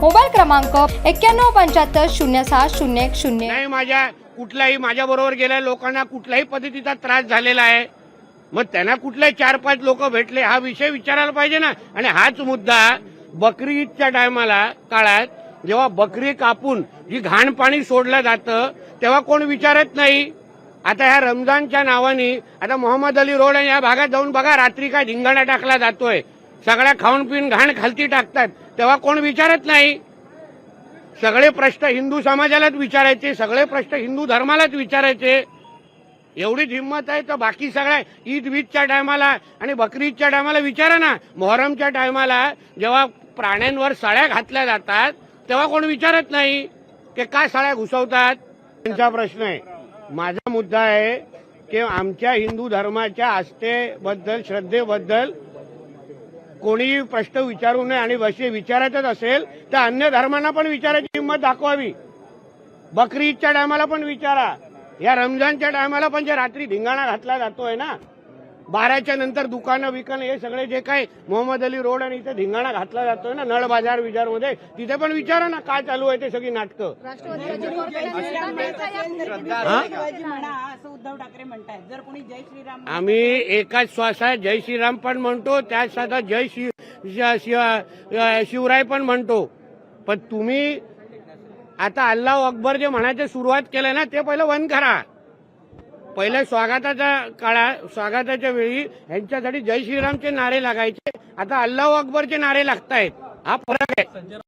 Mobile क्रमांक एक्क्याण्णव पंच्याहत्तर शून्य सहा शून्य एक शून्य नाही माझ्या कुठल्याही माझ्या बरोबर गेल्या लोकांना कुठल्याही पद्धतीचा त्रास झालेला आहे. मग त्यांना कुठले चार पाच लोक भेटले हा विषय विचारायला पाहिजे ना. आणि हाच मुद्दा बकरी ईदच्या टायमाला काळात जेव्हा बकरी कापून जी घाण पाणी सोडलं जातं तेव्हा कोण विचारत नाही? आता ह्या रमजानच्या नावाने आता मोहम्मद अली रोड या भागात जाऊन बघा रात्री काय धिंगाणा टाकला जातोय. सगळ्या खाऊन पिऊन घाण खालती टाकतात. तेव्हा कोण विचारत नाही? सगळे प्रश्न हिंदू समाजालाच विचारायचे सगळे प्रश्न हिंदू धर्मालाच विचारायचे. एवढीच हिंमत आहे तर बाकी सगळ्या ईद वीजच्या टायमाला आणि बकरीदच्या टायमाला विचारा ना. मोहरमच्या टायमाला जेव्हा प्राण्यांवर सळ्या घातल्या जातात तेव्हा कोण विचारत नाही ते का सळ्या घुसवतात? त्यांचा प्रश्न आहे. माझा मुद्दा आहे की आमच्या हिंदू धर्माच्या आस्थेबद्दल श्रद्धेबद्दल कोणी प्रश्न विचारू नये आणि वशी विचारायचंच असेल तर अन्य धर्मांना पण विचारायची हिंमत दाखवावी. बकरी ईदच्या टायमाला पण विचारा. या रमजानच्या टायमाला पण जे रात्री धिंगाणा घातला जातोय ना बाराच्या नंतर दुकानं बिकानं हे सगळे जे काही मोहम्मद अली रोड आणि इथे धिंगाणा घातला जातोय ना नळ बाजार विजारमध्ये तिथे पण विचारा ना काय चालू आहे ते सगळी नाटकं. उद्धव ठाकरे म्हणतायत. जर कोणी जय श्रीराम आम्ही एकाच श्वासात जय श्रीराम पण म्हणतो त्याच श्वासात जय शिव श- शिव- शिवराय पण म्हणतो. पण तुम्ही आता अल्लाह अकबर जे म्हणायचे सुरुवात केलं ना ते पहिलं बंद करा. पहिले स्वागताच्या काळा स्वागताच्या वेळी ह्यांच्यासाठी जय श्रीरामचे नारे लागायचे. आता अल्लाह अकबरचे नारे लागतायत. हा फरक आहे.